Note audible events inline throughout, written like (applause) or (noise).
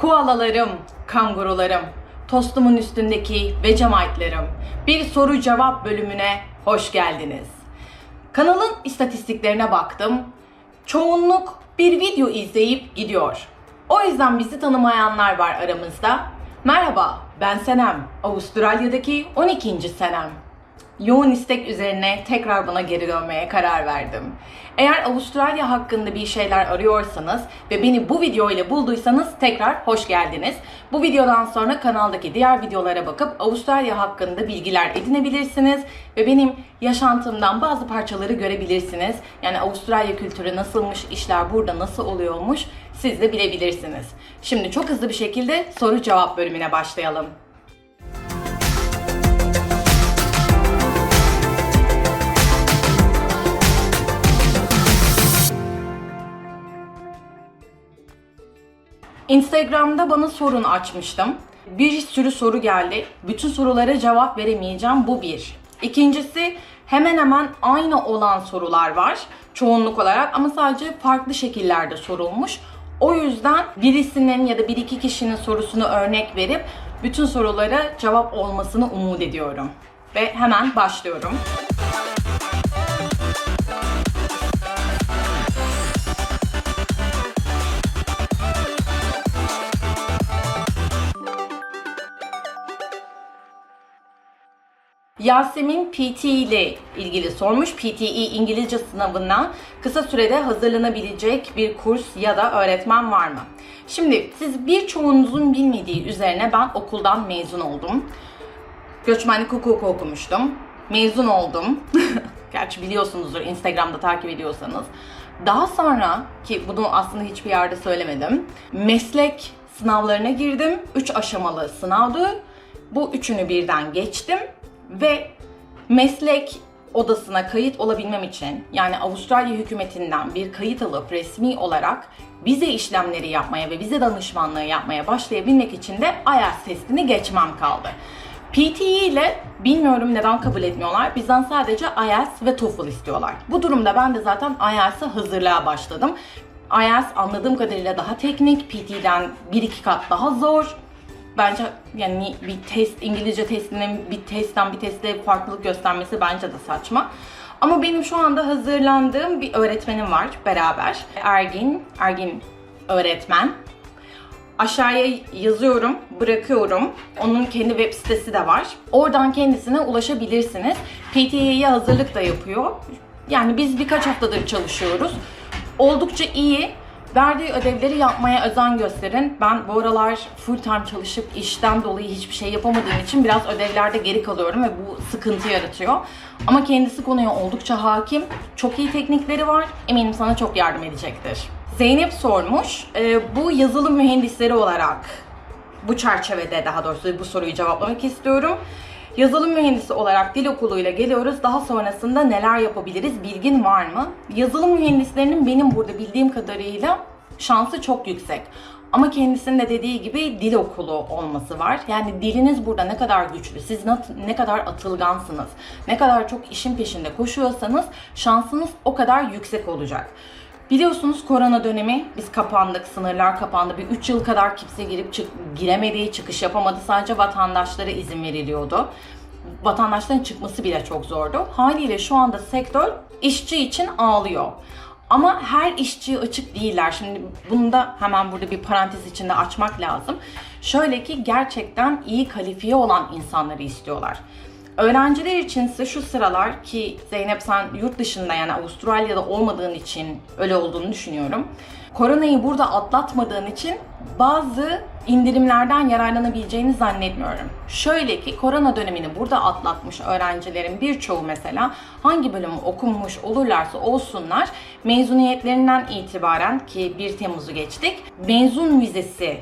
Koalalarım, kangurularım, tostumun üstündeki Vegemite'larım. Bir soru cevap bölümüne hoş geldiniz. Kanalın istatistiklerine baktım. Çoğunluk bir video izleyip gidiyor. O yüzden bizi tanımayanlar var aramızda. Merhaba, ben Senem. Avustralya'daki 12. senem. Yoğun istek üzerine tekrar bana geri dönmeye karar verdim. Eğer Avustralya hakkında bir şeyler arıyorsanız ve beni bu video ile bulduysanız tekrar hoş geldiniz. Bu videodan sonra kanaldaki diğer videolara bakıp Avustralya hakkında bilgiler edinebilirsiniz ve benim yaşantımdan bazı parçaları görebilirsiniz. Yani Avustralya kültürü nasılmış, işler burada nasıl oluyormuş siz de bilebilirsiniz. Şimdi çok hızlı bir şekilde soru cevap bölümüne başlayalım. Instagram'da bana sorun açmıştım. Bir sürü soru geldi. Bütün sorulara cevap veremeyeceğim. Bu bir. İkincisi hemen hemen aynı olan sorular var. Çoğunluk olarak ama sadece farklı şekillerde sorulmuş. O yüzden birisinin ya da bir iki kişinin sorusunu örnek verip bütün sorulara cevap olmasını umut ediyorum. Ve hemen başlıyorum. Yasemin PT ile ilgili sormuş. PTE İngilizce sınavına kısa sürede hazırlanabilecek bir kurs ya da öğretmen var mı? Şimdi siz birçoğunuzun bilmediği üzerine ben okuldan mezun oldum. Göçmenlik hukuku okumuştum. Mezun oldum. (laughs) Gerçi biliyorsunuzdur Instagram'da takip ediyorsanız. Daha sonra ki bunu aslında hiçbir yerde söylemedim. Meslek sınavlarına girdim. 3 aşamalı sınavdı. Bu üçünü birden geçtim ve meslek odasına kayıt olabilmem için yani Avustralya hükümetinden bir kayıt alıp resmi olarak vize işlemleri yapmaya ve vize danışmanlığı yapmaya başlayabilmek için de IELTS testini geçmem kaldı. PTE ile bilmiyorum neden kabul etmiyorlar. Bizden sadece IELTS ve TOEFL istiyorlar. Bu durumda ben de zaten IELTS'a hazırlığa başladım. IELTS anladığım kadarıyla daha teknik, PT'den 1-2 kat daha zor bence yani bir test İngilizce testinin bir testten bir teste farklılık göstermesi bence de saçma. Ama benim şu anda hazırlandığım bir öğretmenim var beraber. Ergin, Ergin öğretmen. Aşağıya yazıyorum, bırakıyorum. Onun kendi web sitesi de var. Oradan kendisine ulaşabilirsiniz. PTA'ya hazırlık da yapıyor. Yani biz birkaç haftadır çalışıyoruz. Oldukça iyi. Verdiği ödevleri yapmaya özen gösterin. Ben bu aralar full time çalışıp işten dolayı hiçbir şey yapamadığım için biraz ödevlerde geri kalıyorum ve bu sıkıntı yaratıyor. Ama kendisi konuya oldukça hakim. Çok iyi teknikleri var. Eminim sana çok yardım edecektir. Zeynep sormuş. Ee, bu yazılım mühendisleri olarak bu çerçevede daha doğrusu bu soruyu cevaplamak istiyorum. Yazılım mühendisi olarak dil okuluyla geliyoruz. Daha sonrasında neler yapabiliriz? Bilgin var mı? Yazılım mühendislerinin benim burada bildiğim kadarıyla şansı çok yüksek. Ama kendisinin de dediği gibi dil okulu olması var. Yani diliniz burada ne kadar güçlü, siz ne kadar atılgansınız, ne kadar çok işin peşinde koşuyorsanız şansınız o kadar yüksek olacak. Biliyorsunuz korona dönemi biz kapandık, sınırlar kapandı. Bir 3 yıl kadar kimse girip çık giremediği, çıkış yapamadı. Sadece vatandaşlara izin veriliyordu. Vatandaşların çıkması bile çok zordu. Haliyle şu anda sektör işçi için ağlıyor. Ama her işçi açık değiller. Şimdi bunu da hemen burada bir parantez içinde açmak lazım. Şöyle ki gerçekten iyi kalifiye olan insanları istiyorlar. Öğrenciler için ise şu sıralar ki Zeynep sen yurt dışında yani Avustralya'da olmadığın için öyle olduğunu düşünüyorum. Koronayı burada atlatmadığın için bazı indirimlerden yararlanabileceğini zannetmiyorum. Şöyle ki korona dönemini burada atlatmış öğrencilerin birçoğu mesela hangi bölümü okunmuş olurlarsa olsunlar mezuniyetlerinden itibaren ki 1 Temmuz'u geçtik mezun vizesi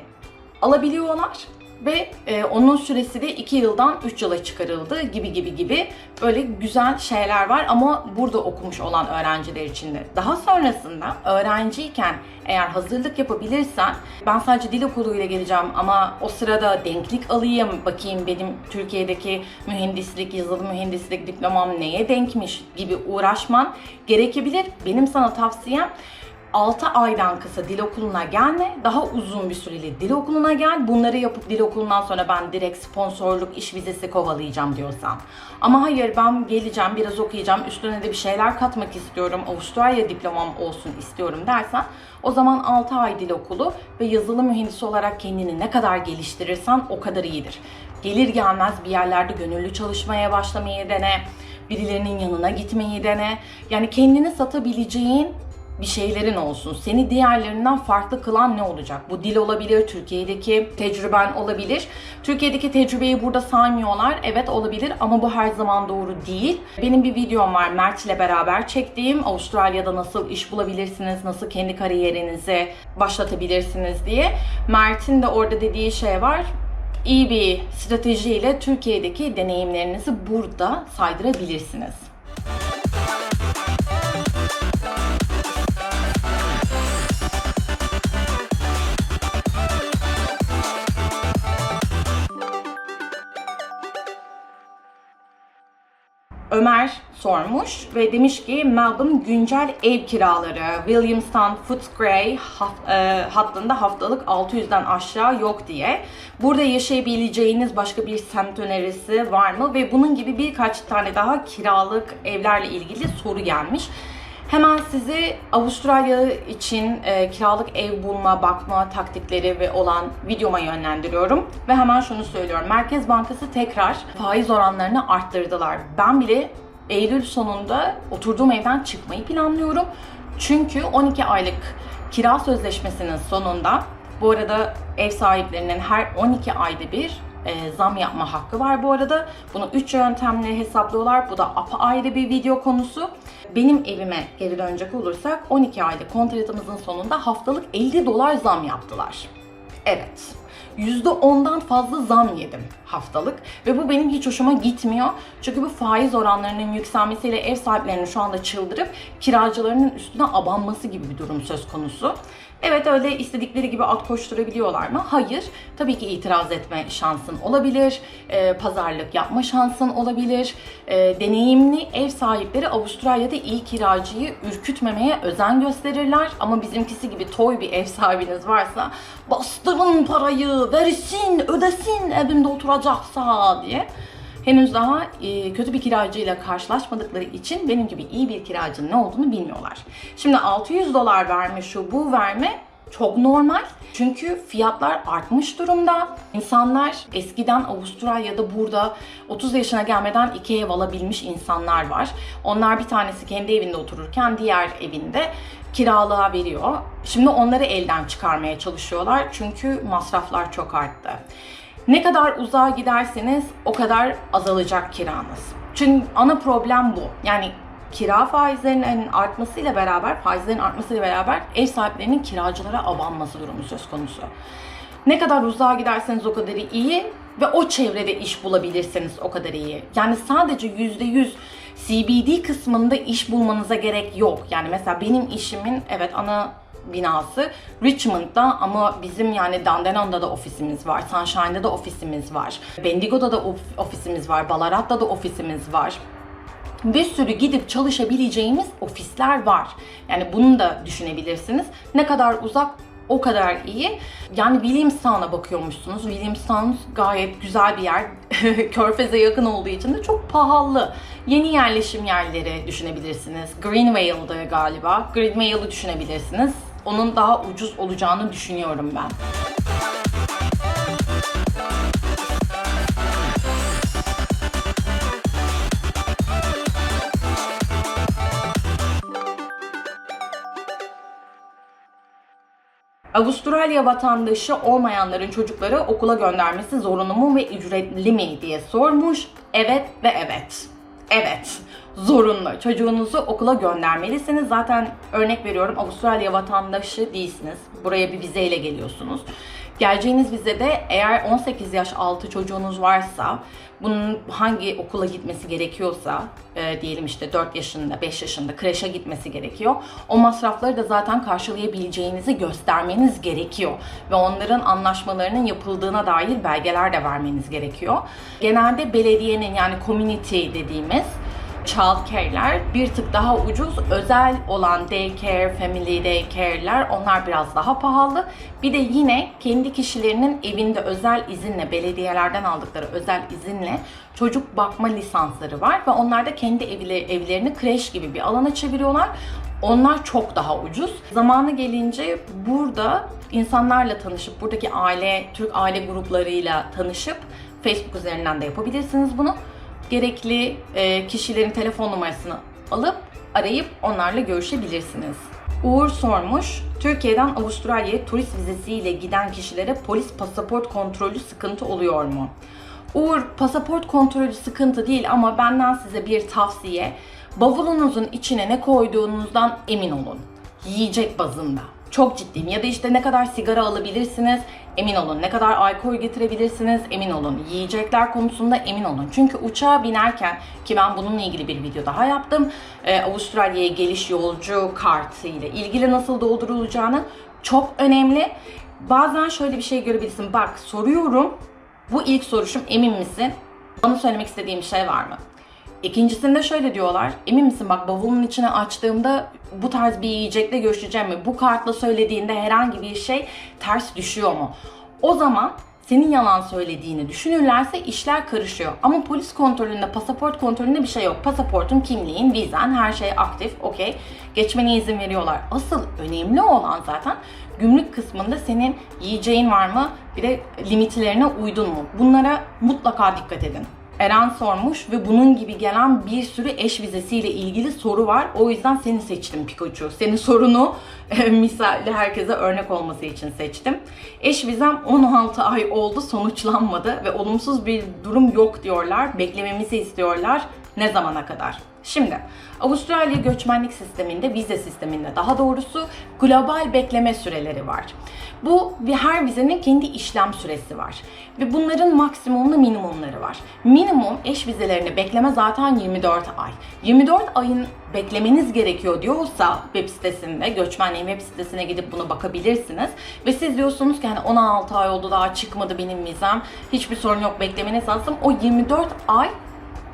alabiliyorlar ve e, onun süresi de 2 yıldan 3 yıla çıkarıldı gibi gibi gibi böyle güzel şeyler var ama burada okumuş olan öğrenciler için de. Daha sonrasında öğrenciyken eğer hazırlık yapabilirsen ben sadece dil okuluyla geleceğim ama o sırada denklik alayım bakayım benim Türkiye'deki mühendislik, yazılım mühendislik diplomam neye denkmiş gibi uğraşman gerekebilir. Benim sana tavsiyem 6 aydan kısa dil okuluna gelme, daha uzun bir süreli dil okuluna gel. Bunları yapıp dil okulundan sonra ben direkt sponsorluk, iş vizesi kovalayacağım diyorsan. Ama hayır ben geleceğim, biraz okuyacağım, üstüne de bir şeyler katmak istiyorum, Avustralya diplomam olsun istiyorum dersen o zaman 6 ay dil okulu ve yazılım mühendisi olarak kendini ne kadar geliştirirsen o kadar iyidir. Gelir gelmez bir yerlerde gönüllü çalışmaya başlamayı dene, birilerinin yanına gitmeyi dene. Yani kendini satabileceğin bir şeylerin olsun. Seni diğerlerinden farklı kılan ne olacak? Bu dil olabilir, Türkiye'deki tecrüben olabilir. Türkiye'deki tecrübeyi burada saymıyorlar. Evet olabilir ama bu her zaman doğru değil. Benim bir videom var Mert ile beraber çektiğim. Avustralya'da nasıl iş bulabilirsiniz, nasıl kendi kariyerinizi başlatabilirsiniz diye. Mert'in de orada dediği şey var iyi bir stratejiyle Türkiye'deki deneyimlerinizi burada saydırabilirsiniz. Ömer sormuş ve demiş ki Melbourne güncel ev kiraları Williamstown Footscray haf- e, hattında haftalık 600'den aşağı yok diye. Burada yaşayabileceğiniz başka bir semt önerisi var mı? Ve bunun gibi birkaç tane daha kiralık evlerle ilgili soru gelmiş. Hemen sizi Avustralya için e, kiralık ev bulma, bakma taktikleri ve olan videoma yönlendiriyorum. Ve hemen şunu söylüyorum. Merkez Bankası tekrar faiz oranlarını arttırdılar. Ben bile Eylül sonunda oturduğum evden çıkmayı planlıyorum. Çünkü 12 aylık kira sözleşmesinin sonunda bu arada ev sahiplerinin her 12 ayda bir e, zam yapma hakkı var bu arada. Bunu 3 yöntemle hesaplıyorlar. Bu da apayrı bir video konusu. Benim evime geri dönecek olursak 12 aylık kontratımızın sonunda haftalık 50 dolar zam yaptılar. Evet. %10'dan fazla zam yedim haftalık ve bu benim hiç hoşuma gitmiyor. Çünkü bu faiz oranlarının yükselmesiyle ev sahiplerinin şu anda çıldırıp kiracılarının üstüne abanması gibi bir durum söz konusu. Evet öyle istedikleri gibi at koşturabiliyorlar mı? Hayır. Tabii ki itiraz etme şansın olabilir. e, pazarlık yapma şansın olabilir. E, deneyimli ev sahipleri Avustralya'da iyi kiracıyı ürkütmemeye özen gösterirler. Ama bizimkisi gibi toy bir ev sahibiniz varsa bastırın parayı, versin, ödesin evimde oturacaksa diye henüz daha e, kötü bir kiracıyla karşılaşmadıkları için benim gibi iyi bir kiracının ne olduğunu bilmiyorlar. Şimdi 600 dolar verme şu bu verme çok normal. Çünkü fiyatlar artmış durumda. İnsanlar eskiden Avustralya'da burada 30 yaşına gelmeden iki ev alabilmiş insanlar var. Onlar bir tanesi kendi evinde otururken diğer evinde kiralığa veriyor. Şimdi onları elden çıkarmaya çalışıyorlar çünkü masraflar çok arttı. Ne kadar uzağa giderseniz o kadar azalacak kiranız. Çünkü ana problem bu. Yani kira faizlerinin artmasıyla beraber, faizlerin artmasıyla beraber ev sahiplerinin kiracılara abanması durumu söz konusu. Ne kadar uzağa giderseniz o kadar iyi ve o çevrede iş bulabilirseniz o kadar iyi. Yani sadece %100 CBD kısmında iş bulmanıza gerek yok. Yani mesela benim işimin evet ana binası Richmond'da ama bizim yani Dandenong'da da ofisimiz var, Sunshine'da da ofisimiz var, Bendigo'da da of- ofisimiz var, Ballarat'ta da ofisimiz var bir sürü gidip çalışabileceğimiz ofisler var. Yani bunu da düşünebilirsiniz. Ne kadar uzak o kadar iyi. Yani Williamstown'a bakıyormuşsunuz. Williamstown gayet güzel bir yer. (laughs) Körfez'e yakın olduğu için de çok pahalı. Yeni yerleşim yerleri düşünebilirsiniz. Greenvale'da galiba. Greenvale'ı düşünebilirsiniz. Onun daha ucuz olacağını düşünüyorum ben. Avustralya vatandaşı olmayanların çocukları okula göndermesi zorunlu mu ve ücretli mi diye sormuş. Evet ve evet. Evet. Zorunlu. Çocuğunuzu okula göndermelisiniz. Zaten örnek veriyorum Avustralya vatandaşı değilsiniz. Buraya bir vizeyle geliyorsunuz. Geleceğiniz vizede eğer 18 yaş altı çocuğunuz varsa bunun hangi okula gitmesi gerekiyorsa e, diyelim işte 4 yaşında 5 yaşında kreşe gitmesi gerekiyor. O masrafları da zaten karşılayabileceğinizi göstermeniz gerekiyor. Ve onların anlaşmalarının yapıldığına dair belgeler de vermeniz gerekiyor. Genelde belediyenin yani community dediğimiz child care'ler bir tık daha ucuz. Özel olan daycare, family daycare'ler onlar biraz daha pahalı. Bir de yine kendi kişilerinin evinde özel izinle, belediyelerden aldıkları özel izinle çocuk bakma lisansları var ve onlar da kendi evlerini kreş gibi bir alana çeviriyorlar. Onlar çok daha ucuz. Zamanı gelince burada insanlarla tanışıp, buradaki aile, Türk aile gruplarıyla tanışıp Facebook üzerinden de yapabilirsiniz bunu. Gerekli e, kişilerin telefon numarasını alıp arayıp onlarla görüşebilirsiniz. Uğur sormuş, Türkiye'den Avustralya'ya turist vizesiyle giden kişilere polis pasaport kontrolü sıkıntı oluyor mu? Uğur, pasaport kontrolü sıkıntı değil ama benden size bir tavsiye. Bavulunuzun içine ne koyduğunuzdan emin olun. Yiyecek bazında. Çok ciddiyim. Ya da işte ne kadar sigara alabilirsiniz emin olun. Ne kadar alkol getirebilirsiniz emin olun. Yiyecekler konusunda emin olun. Çünkü uçağa binerken ki ben bununla ilgili bir video daha yaptım. Ee, Avustralya'ya geliş yolcu kartı ile ilgili nasıl doldurulacağını çok önemli. Bazen şöyle bir şey görebilirsin. Bak soruyorum. Bu ilk soruşum emin misin? Bana söylemek istediğim şey var mı? İkincisinde şöyle diyorlar. Emin misin bak bavulun içine açtığımda bu tarz bir yiyecekle görüşeceğim mi? Bu kartla söylediğinde herhangi bir şey ters düşüyor mu? O zaman senin yalan söylediğini düşünürlerse işler karışıyor. Ama polis kontrolünde, pasaport kontrolünde bir şey yok. Pasaportun, kimliğin, vizen, her şey aktif, okey. Geçmene izin veriyorlar. Asıl önemli olan zaten gümrük kısmında senin yiyeceğin var mı? Bir de limitlerine uydun mu? Bunlara mutlaka dikkat edin. Eren sormuş ve bunun gibi gelen bir sürü eş vizesiyle ilgili soru var. O yüzden seni seçtim Pikachu. Senin sorunu e, misalle herkese örnek olması için seçtim. Eş vizem 16 ay oldu sonuçlanmadı ve olumsuz bir durum yok diyorlar. Beklememizi istiyorlar. Ne zamana kadar? Şimdi Avustralya göçmenlik sisteminde, vize sisteminde daha doğrusu global bekleme süreleri var. Bu her vizenin kendi işlem süresi var. Ve bunların maksimumlu minimumları var. Minimum eş vizelerini bekleme zaten 24 ay. 24 ayın beklemeniz gerekiyor diyorsa web sitesinde, göçmenliğin web sitesine gidip buna bakabilirsiniz. Ve siz diyorsunuz ki hani 16 ay oldu daha çıkmadı benim vizem, hiçbir sorun yok beklemeniz lazım. O 24 ay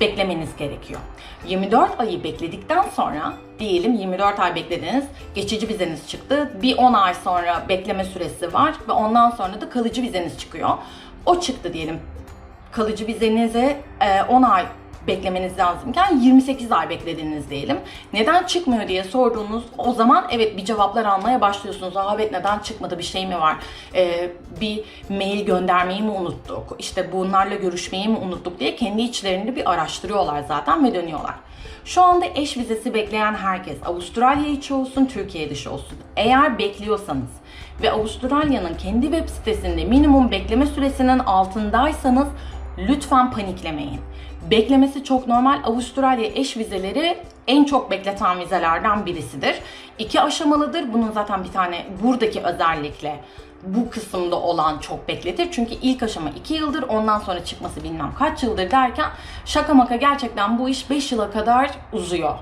beklemeniz gerekiyor. 24 ayı bekledikten sonra diyelim 24 ay beklediniz, geçici vizeniz çıktı. Bir 10 ay sonra bekleme süresi var ve ondan sonra da kalıcı vizeniz çıkıyor. O çıktı diyelim. Kalıcı vizenize e, 10 ay beklemeniz lazımken 28 ay beklediniz diyelim. Neden çıkmıyor diye sorduğunuz o zaman evet bir cevaplar almaya başlıyorsunuz. Aa evet neden çıkmadı bir şey mi var? Ee, bir mail göndermeyi mi unuttuk? İşte bunlarla görüşmeyi mi unuttuk diye kendi içlerinde bir araştırıyorlar zaten ve dönüyorlar. Şu anda eş vizesi bekleyen herkes Avustralya içi olsun, Türkiye dışı olsun. Eğer bekliyorsanız ve Avustralya'nın kendi web sitesinde minimum bekleme süresinin altındaysanız lütfen paniklemeyin. Beklemesi çok normal. Avustralya eş vizeleri en çok bekleten vizelerden birisidir. İki aşamalıdır. Bunun zaten bir tane buradaki özellikle bu kısımda olan çok bekletir. Çünkü ilk aşama 2 yıldır ondan sonra çıkması bilmem kaç yıldır derken şaka maka gerçekten bu iş 5 yıla kadar uzuyor.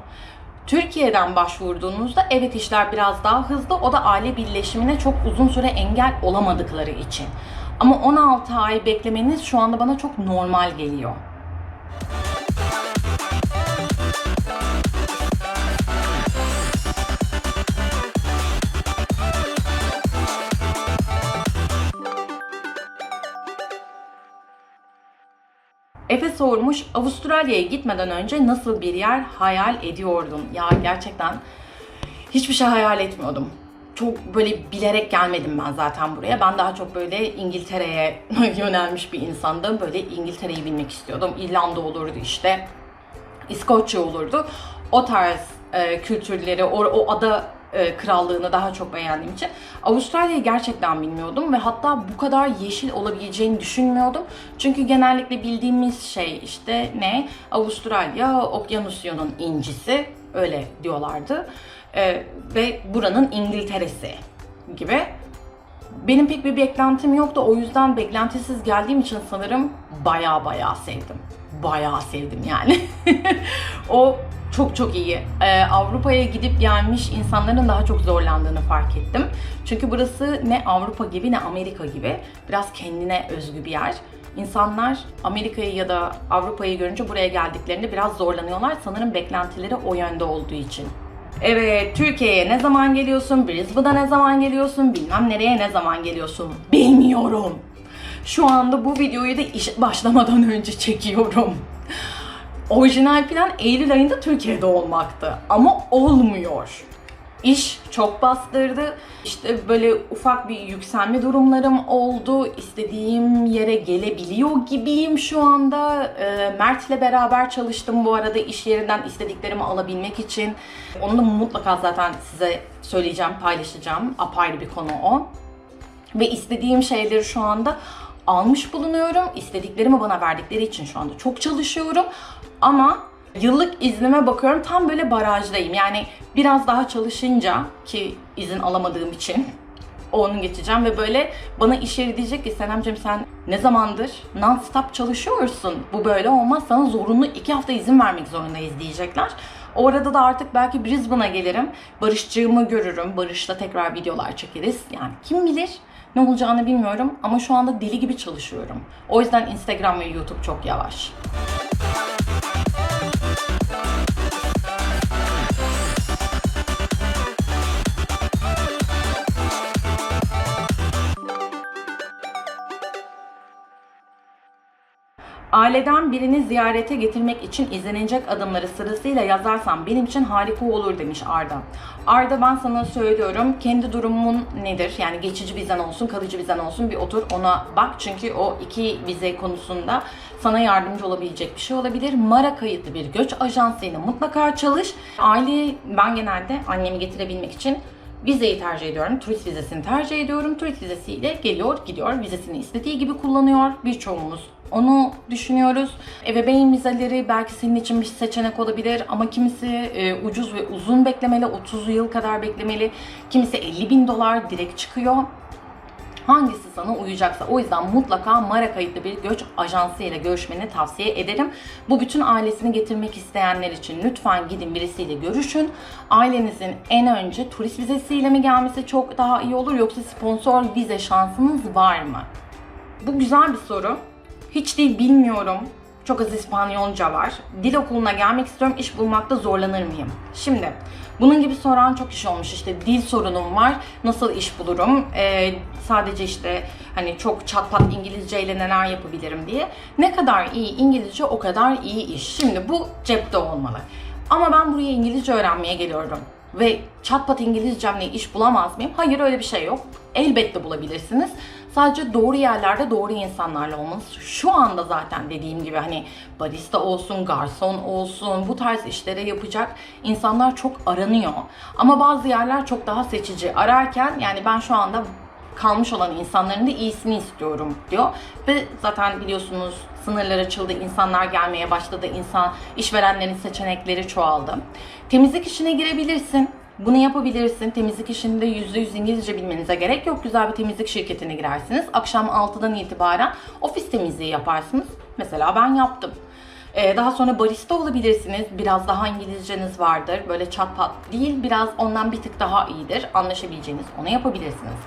Türkiye'den başvurduğunuzda evet işler biraz daha hızlı. O da aile birleşimine çok uzun süre engel olamadıkları için. Ama 16 ay beklemeniz şu anda bana çok normal geliyor. Efe sormuş, Avustralya'ya gitmeden önce nasıl bir yer hayal ediyordun? Ya gerçekten hiçbir şey hayal etmiyordum. Çok böyle bilerek gelmedim ben zaten buraya. Ben daha çok böyle İngiltere'ye (laughs) yönelmiş bir insandım. Böyle İngiltere'yi bilmek istiyordum. İrlanda olurdu işte. İskoçya olurdu. O tarz e, kültürleri, o, o ada e, krallığını daha çok beğendiğim için Avustralya'yı gerçekten bilmiyordum ve hatta bu kadar yeşil olabileceğini düşünmüyordum. Çünkü genellikle bildiğimiz şey işte ne? Avustralya okyanusyonun incisi öyle diyorlardı. E, ve buranın İngiltere'si gibi. Benim pek bir beklentim yoktu. O yüzden beklentisiz geldiğim için sanırım baya baya sevdim. Bayağı sevdim yani. (laughs) o çok çok iyi. Ee, Avrupa'ya gidip gelmiş insanların daha çok zorlandığını fark ettim. Çünkü burası ne Avrupa gibi ne Amerika gibi. Biraz kendine özgü bir yer. İnsanlar Amerika'yı ya da Avrupa'yı görünce buraya geldiklerinde biraz zorlanıyorlar. Sanırım beklentileri o yönde olduğu için. Evet, Türkiye'ye ne zaman geliyorsun? Brisbane'a ne zaman geliyorsun? Bilmem nereye ne zaman geliyorsun? Bilmiyorum. Şu anda bu videoyu da iş başlamadan önce çekiyorum. Orijinal plan Eylül ayında Türkiye'de olmaktı ama olmuyor. İş çok bastırdı. İşte böyle ufak bir yükselme durumlarım oldu. İstediğim yere gelebiliyor gibiyim şu anda. Ee, Mert'le beraber çalıştım bu arada iş yerinden istediklerimi alabilmek için. Onu da mutlaka zaten size söyleyeceğim, paylaşacağım. Apayrı bir konu o. Ve istediğim şeyleri şu anda almış bulunuyorum. İstediklerimi bana verdikleri için şu anda çok çalışıyorum. Ama yıllık iznime bakıyorum tam böyle barajdayım. Yani biraz daha çalışınca ki izin alamadığım için (laughs) onu geçeceğim ve böyle bana iş yeri diyecek ki Senemciğim sen ne zamandır non-stop çalışıyorsun. Bu böyle olmaz sana zorunlu iki hafta izin vermek zorundayız diyecekler. O arada da artık belki Brisbane'a gelirim. Barışçığımı görürüm. Barış'la tekrar videolar çekeriz. Yani kim bilir ne olacağını bilmiyorum ama şu anda deli gibi çalışıyorum. O yüzden Instagram ve YouTube çok yavaş. Aileden birini ziyarete getirmek için izlenecek adımları sırasıyla yazarsam benim için harika olur demiş Arda. Arda ben sana söylüyorum kendi durumun nedir? Yani geçici vizen olsun, kalıcı vizen olsun bir otur ona bak. Çünkü o iki vize konusunda sana yardımcı olabilecek bir şey olabilir. Mara kayıtlı bir göç ajansıyla mutlaka çalış. Aile ben genelde annemi getirebilmek için Vizeyi tercih ediyorum. Turist vizesini tercih ediyorum. Turist vizesiyle geliyor, gidiyor. Vizesini istediği gibi kullanıyor. Birçoğumuz onu düşünüyoruz. Ebeveyn vizeleri belki senin için bir seçenek olabilir ama kimisi e, ucuz ve uzun beklemeli, 30 yıl kadar beklemeli. Kimisi 50 bin dolar direkt çıkıyor. Hangisi sana uyacaksa. O yüzden mutlaka Mara kayıtlı bir göç ajansı ile görüşmeni tavsiye ederim. Bu bütün ailesini getirmek isteyenler için lütfen gidin birisiyle görüşün. Ailenizin en önce turist vizesiyle mi gelmesi çok daha iyi olur yoksa sponsor vize şansınız var mı? Bu güzel bir soru. Hiç dil bilmiyorum. Çok az İspanyolca var. Dil okuluna gelmek istiyorum. İş bulmakta zorlanır mıyım? Şimdi bunun gibi soran çok kişi olmuş. İşte dil sorunum var. Nasıl iş bulurum? Ee, sadece işte hani çok çatpat İngilizce ile neler yapabilirim diye. Ne kadar iyi İngilizce o kadar iyi iş. Şimdi bu cepte olmalı. Ama ben buraya İngilizce öğrenmeye geliyorum ve çatpat İngilizcemle iş bulamaz mıyım? Hayır öyle bir şey yok. Elbette bulabilirsiniz. Sadece doğru yerlerde doğru insanlarla olmanız. Şu anda zaten dediğim gibi hani barista olsun, garson olsun bu tarz işlere yapacak insanlar çok aranıyor. Ama bazı yerler çok daha seçici. Ararken yani ben şu anda kalmış olan insanların da iyisini istiyorum diyor. Ve zaten biliyorsunuz sınırlar açıldı, insanlar gelmeye başladı, insan işverenlerin seçenekleri çoğaldı. Temizlik işine girebilirsin. Bunu yapabilirsin. Temizlik işinde %100 İngilizce bilmenize gerek yok. Güzel bir temizlik şirketine girersiniz. Akşam 6'dan itibaren ofis temizliği yaparsınız. Mesela ben yaptım. Ee, daha sonra barista olabilirsiniz. Biraz daha İngilizceniz vardır. Böyle çat pat değil, biraz ondan bir tık daha iyidir. Anlaşabileceğiniz, onu yapabilirsiniz.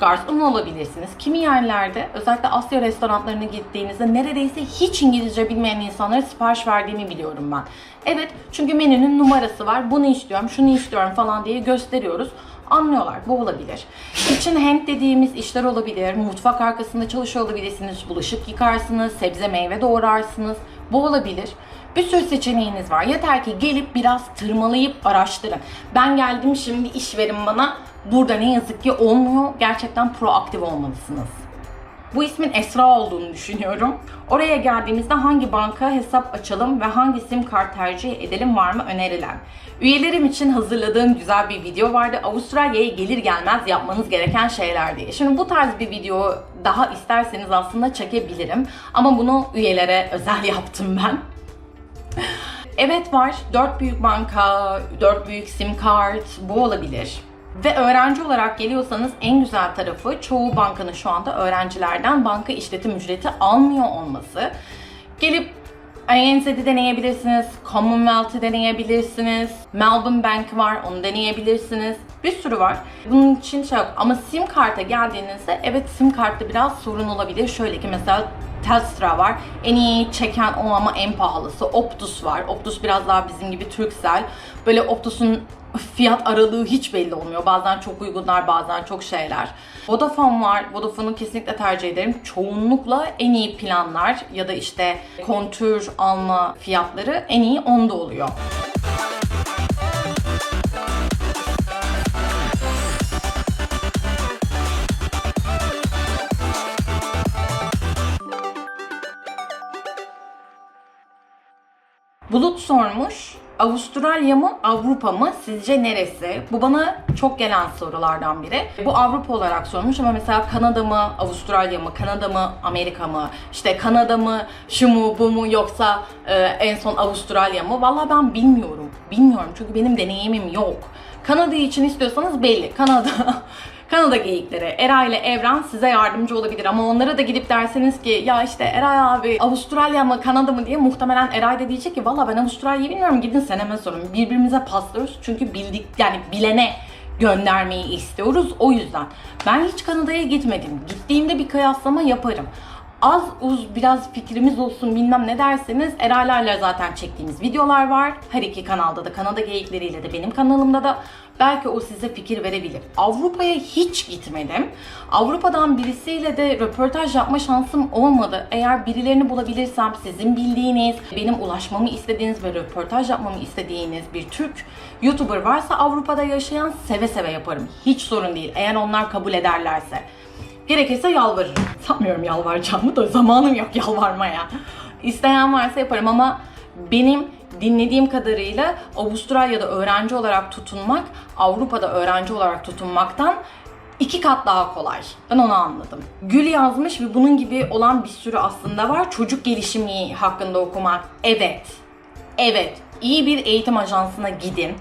Garson olabilirsiniz. Kimi yerlerde, özellikle Asya restoranlarına gittiğinizde neredeyse hiç İngilizce bilmeyen insanlara sipariş verdiğimi biliyorum ben. Evet, çünkü menünün numarası var. Bunu istiyorum, şunu istiyorum falan diye gösteriyoruz anlıyorlar. Bu olabilir. Kitchen hand dediğimiz işler olabilir. Mutfak arkasında çalışıyor olabilirsiniz. Bulaşık yıkarsınız, sebze meyve doğrarsınız. Bu olabilir. Bir sürü seçeneğiniz var. Yeter ki gelip biraz tırmalayıp araştırın. Ben geldim şimdi iş verin bana. Burada ne yazık ki olmuyor. Gerçekten proaktif olmalısınız. Bu ismin Esra olduğunu düşünüyorum. Oraya geldiğimizde hangi banka hesap açalım ve hangi sim kart tercih edelim var mı önerilen. Üyelerim için hazırladığım güzel bir video vardı. Avustralya'ya gelir gelmez yapmanız gereken şeyler diye. Şimdi bu tarz bir video daha isterseniz aslında çekebilirim. Ama bunu üyelere özel (laughs) yaptım ben. Evet var. 4 büyük banka, 4 büyük sim kart bu olabilir. Ve öğrenci olarak geliyorsanız en güzel tarafı çoğu bankanın şu anda öğrencilerden banka işletim ücreti almıyor olması. Gelip ANZ'de deneyebilirsiniz, Commonwealth'ı deneyebilirsiniz, Melbourne Bank var onu deneyebilirsiniz. Bir sürü var. Bunun için şey yok. Ama sim karta geldiğinizde evet sim kartta biraz sorun olabilir. Şöyle ki mesela Telstra var. En iyi çeken o ama en pahalısı. Optus var. Optus biraz daha bizim gibi Turkcell. Böyle Optus'un fiyat aralığı hiç belli olmuyor. Bazen çok uygunlar, bazen çok şeyler. Vodafone var. Vodafone'u kesinlikle tercih ederim. Çoğunlukla en iyi planlar ya da işte kontür alma fiyatları en iyi onda oluyor. Bulut sormuş. Avustralya mı, Avrupa mı? Sizce neresi? Bu bana çok gelen sorulardan biri. Bu Avrupa olarak sormuş ama mesela Kanada mı, Avustralya mı, Kanada mı, Amerika mı? İşte Kanada mı, şu mu, bu mu yoksa e, en son Avustralya mı? Vallahi ben bilmiyorum. Bilmiyorum çünkü benim deneyimim yok. Kanada için istiyorsanız belli. Kanada Kanada geyikleri, Era ile Evren size yardımcı olabilir ama onlara da gidip derseniz ki ya işte Eray abi Avustralya mı Kanada mı diye muhtemelen Eray da diyecek ki valla ben Avustralya'yı bilmiyorum gidin seneme sorun. Birbirimize paslıyoruz çünkü bildik yani bilene göndermeyi istiyoruz o yüzden. Ben hiç Kanada'ya gitmedim. Gittiğimde bir kıyaslama yaparım az uz biraz fikrimiz olsun bilmem ne derseniz Eraylarla zaten çektiğimiz videolar var. Her iki kanalda da Kanada geyikleriyle de benim kanalımda da belki o size fikir verebilir. Avrupa'ya hiç gitmedim. Avrupa'dan birisiyle de röportaj yapma şansım olmadı. Eğer birilerini bulabilirsem sizin bildiğiniz, benim ulaşmamı istediğiniz ve röportaj yapmamı istediğiniz bir Türk YouTuber varsa Avrupa'da yaşayan seve seve yaparım. Hiç sorun değil. Eğer onlar kabul ederlerse. Gerekirse yalvarırım. (laughs) Sanmıyorum yalvaracağımı da zamanım yok yalvarmaya. İsteyen varsa yaparım ama benim dinlediğim kadarıyla Avustralya'da öğrenci olarak tutunmak Avrupa'da öğrenci olarak tutunmaktan iki kat daha kolay. Ben onu anladım. Gül yazmış ve bunun gibi olan bir sürü aslında var. Çocuk gelişimi hakkında okumak. Evet. Evet. İyi bir eğitim ajansına gidin.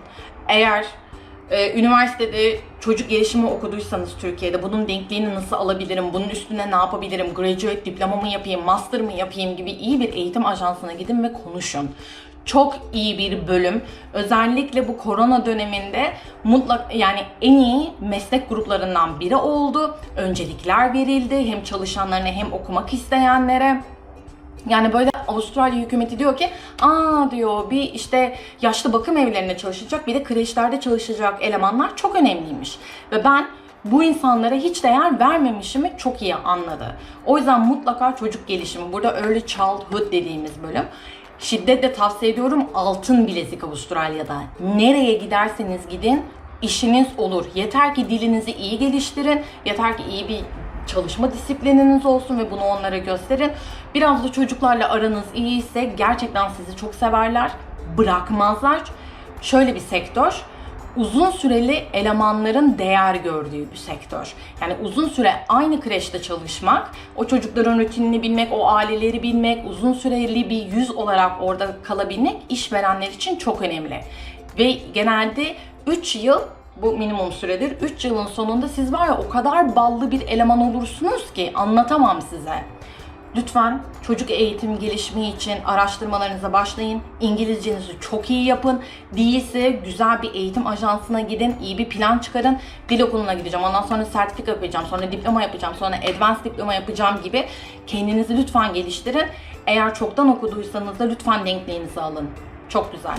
Eğer ee, üniversitede çocuk gelişimi okuduysanız Türkiye'de bunun denkliğini nasıl alabilirim, bunun üstüne ne yapabilirim, graduate diploma mı yapayım, master mı yapayım gibi iyi bir eğitim ajansına gidin ve konuşun. Çok iyi bir bölüm. Özellikle bu korona döneminde mutlak yani en iyi meslek gruplarından biri oldu. Öncelikler verildi hem çalışanlarına hem okumak isteyenlere. Yani böyle Avustralya hükümeti diyor ki aa diyor bir işte yaşlı bakım evlerinde çalışacak bir de kreşlerde çalışacak elemanlar çok önemliymiş. Ve ben bu insanlara hiç değer vermemişimi çok iyi anladı. O yüzden mutlaka çocuk gelişimi, burada early childhood dediğimiz bölüm. Şiddetle tavsiye ediyorum altın bilezik Avustralya'da. Nereye giderseniz gidin işiniz olur. Yeter ki dilinizi iyi geliştirin. Yeter ki iyi bir çalışma disiplininiz olsun ve bunu onlara gösterin. Biraz da çocuklarla aranız iyi ise gerçekten sizi çok severler, bırakmazlar. Şöyle bir sektör, uzun süreli elemanların değer gördüğü bir sektör. Yani uzun süre aynı kreşte çalışmak, o çocukların rutinini bilmek, o aileleri bilmek, uzun süreli bir yüz olarak orada kalabilmek işverenler için çok önemli. Ve genelde 3 yıl bu minimum süredir. 3 yılın sonunda siz var ya o kadar ballı bir eleman olursunuz ki anlatamam size. Lütfen çocuk eğitim gelişimi için araştırmalarınıza başlayın. İngilizcenizi çok iyi yapın. Değilse güzel bir eğitim ajansına gidin. iyi bir plan çıkarın. Dil okuluna gideceğim. Ondan sonra sertifika yapacağım. Sonra diploma yapacağım. Sonra advanced diploma yapacağım gibi. Kendinizi lütfen geliştirin. Eğer çoktan okuduysanız da lütfen denkliğinizi alın. Çok güzel.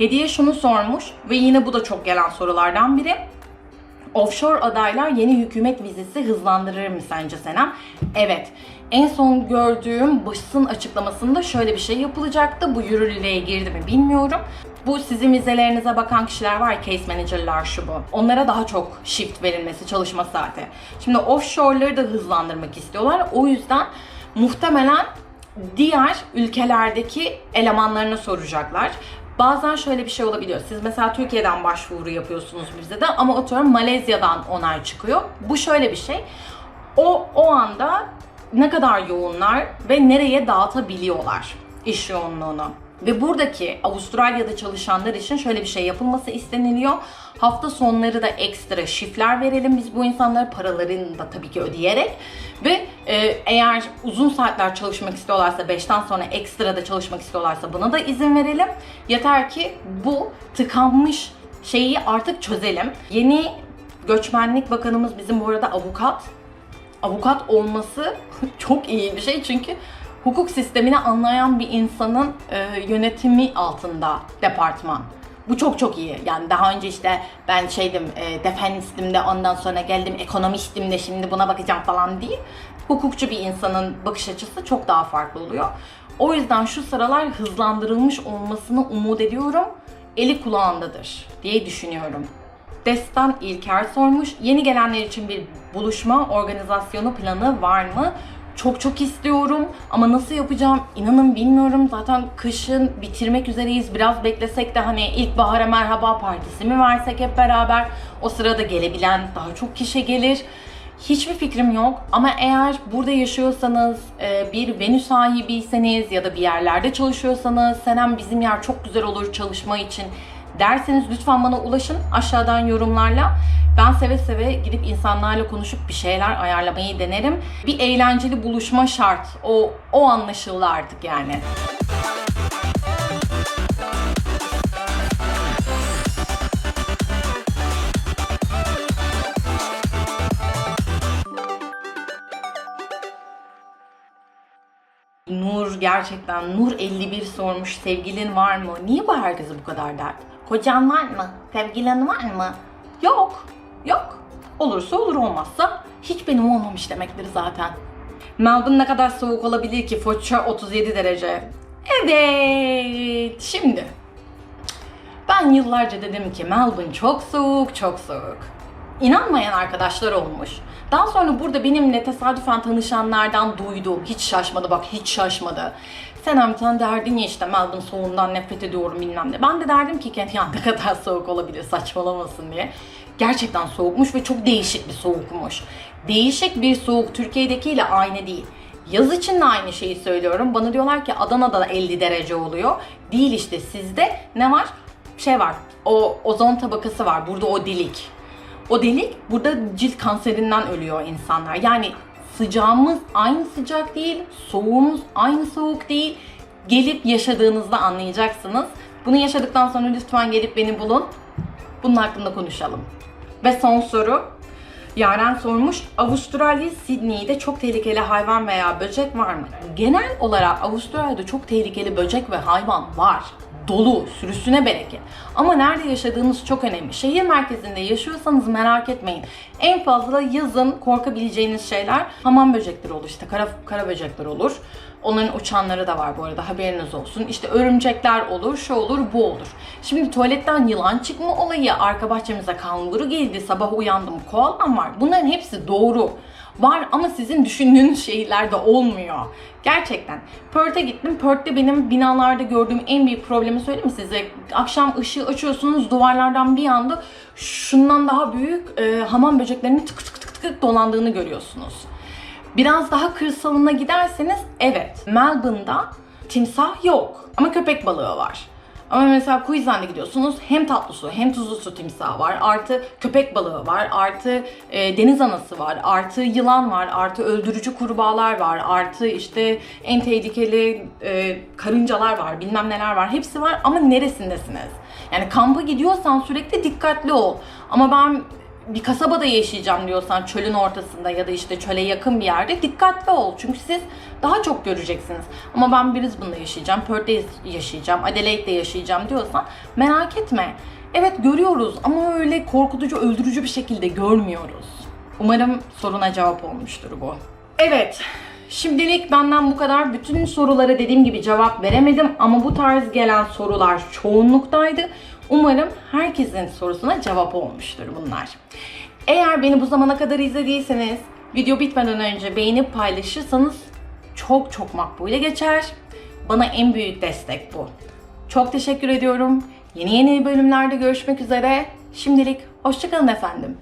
Hediye şunu sormuş ve yine bu da çok gelen sorulardan biri. Offshore adaylar yeni hükümet vizesi hızlandırır mı sence Senem? Evet. En son gördüğüm basın açıklamasında şöyle bir şey yapılacaktı. Bu yürürlüğe girdi mi bilmiyorum. Bu sizin vizelerinize bakan kişiler var, case manager'lar şu bu. Onlara daha çok shift verilmesi, çalışma saati. Şimdi offshore'ları da hızlandırmak istiyorlar. O yüzden muhtemelen diğer ülkelerdeki elemanlarına soracaklar. Bazen şöyle bir şey olabiliyor. Siz mesela Türkiye'den başvuru yapıyorsunuz bize de ama atıyorum Malezya'dan onay çıkıyor. Bu şöyle bir şey. O o anda ne kadar yoğunlar ve nereye dağıtabiliyorlar iş yoğunluğunu. Ve buradaki Avustralya'da çalışanlar için şöyle bir şey yapılması isteniliyor. Hafta sonları da ekstra shiftler verelim biz bu insanlara paralarını da tabii ki ödeyerek. Ve e, eğer uzun saatler çalışmak istiyorlarsa 5'ten sonra ekstra da çalışmak istiyorlarsa buna da izin verelim. Yeter ki bu tıkanmış şeyi artık çözelim. Yeni Göçmenlik Bakanımız bizim bu arada avukat. Avukat olması (laughs) çok iyi bir şey çünkü hukuk sistemini anlayan bir insanın e, yönetimi altında departman. Bu çok çok iyi. Yani daha önce işte ben şeydim, e, defenstim de ondan sonra geldim ekonomistim de şimdi buna bakacağım falan değil. Hukukçu bir insanın bakış açısı çok daha farklı oluyor. O yüzden şu sıralar hızlandırılmış olmasını umut ediyorum. Eli kulağındadır diye düşünüyorum. Destan İlker sormuş. Yeni gelenler için bir buluşma organizasyonu planı var mı? Çok çok istiyorum ama nasıl yapacağım inanın bilmiyorum. Zaten kışın bitirmek üzereyiz. Biraz beklesek de hani ilkbahara merhaba partisi mi versek hep beraber. O sırada gelebilen daha çok kişi gelir. Hiçbir fikrim yok ama eğer burada yaşıyorsanız, e, bir venue sahibiyseniz ya da bir yerlerde çalışıyorsanız, Senem bizim yer çok güzel olur çalışma için derseniz lütfen bana ulaşın aşağıdan yorumlarla. Ben seve seve gidip insanlarla konuşup bir şeyler ayarlamayı denerim. Bir eğlenceli buluşma şart. O o anlaşıldı artık yani. Nur gerçekten Nur 51 sormuş sevgilin var mı? Niye bu herkese bu kadar dert? Kocan var mı? Sevgilin var mı? Yok. Yok. Olursa olur olmazsa hiç benim olmamış demektir zaten. Melbourne ne kadar soğuk olabilir ki? Foça 37 derece. Evet. Şimdi ben yıllarca dedim ki Melbourne çok soğuk, çok soğuk. İnanmayan arkadaşlar olmuş. Daha sonra burada benimle tesadüfen tanışanlardan duydum. Hiç şaşmadı bak hiç şaşmadı. Sen derdin ya işte Melbourne soğuğundan nefret ediyorum bilmem ne. Ben de derdim ki Kent ne kadar soğuk olabilir saçmalamasın diye. Gerçekten soğukmuş ve çok değişik bir soğukmuş. Değişik bir soğuk Türkiye'dekiyle aynı değil. Yaz için de aynı şeyi söylüyorum. Bana diyorlar ki Adana'da da 50 derece oluyor. Değil işte sizde ne var? Şey var. O ozon tabakası var. Burada o delik. O delik burada cilt kanserinden ölüyor insanlar. Yani sıcağımız aynı sıcak değil, soğuğumuz aynı soğuk değil. Gelip yaşadığınızda anlayacaksınız. Bunu yaşadıktan sonra lütfen gelip beni bulun. Bunun hakkında konuşalım. Ve son soru. Yaren sormuş. Avustralya Sydney'de çok tehlikeli hayvan veya böcek var mı? Genel olarak Avustralya'da çok tehlikeli böcek ve hayvan var. Dolu, sürüsüne bereket. Ama nerede yaşadığınız çok önemli. Şehir merkezinde yaşıyorsanız merak etmeyin. En fazla yazın korkabileceğiniz şeyler hamam böcekleri olur. işte kara, kara böcekler olur. Onların uçanları da var bu arada haberiniz olsun. İşte örümcekler olur, şu olur, bu olur. Şimdi tuvaletten yılan çıkma olayı, arka bahçemize kanguru geldi, sabah uyandım koalam var. Bunların hepsi doğru. Var ama sizin düşündüğünüz şehirlerde olmuyor. Gerçekten. Perth'e gittim. Perth'te benim binalarda gördüğüm en büyük problemi söyleyeyim mi size? Akşam ışığı açıyorsunuz duvarlardan bir anda şundan daha büyük e, hamam böceklerinin tık tık tık tık dolandığını görüyorsunuz. Biraz daha kırsalına giderseniz evet Melbourne'da timsah yok ama köpek balığı var. Ama mesela Queensland'e gidiyorsunuz hem tatlı su hem tuzlu su timsahı var. Artı köpek balığı var. Artı e, deniz anası var. Artı yılan var. Artı öldürücü kurbağalar var. Artı işte en tehlikeli e, karıncalar var. Bilmem neler var. Hepsi var ama neresindesiniz? Yani kampa gidiyorsan sürekli dikkatli ol. Ama ben bir kasabada yaşayacağım diyorsan çölün ortasında ya da işte çöle yakın bir yerde dikkatli ol. Çünkü siz daha çok göreceksiniz. Ama ben Brisbane'da yaşayacağım, Perth'te yaşayacağım, Adelaide'de yaşayacağım diyorsan merak etme. Evet görüyoruz ama öyle korkutucu, öldürücü bir şekilde görmüyoruz. Umarım soruna cevap olmuştur bu. Evet, Şimdilik benden bu kadar. Bütün sorulara dediğim gibi cevap veremedim ama bu tarz gelen sorular çoğunluktaydı. Umarım herkesin sorusuna cevap olmuştur bunlar. Eğer beni bu zamana kadar izlediyseniz video bitmeden önce beğenip paylaşırsanız çok çok makbule geçer. Bana en büyük destek bu. Çok teşekkür ediyorum. Yeni yeni bölümlerde görüşmek üzere. Şimdilik hoşçakalın efendim.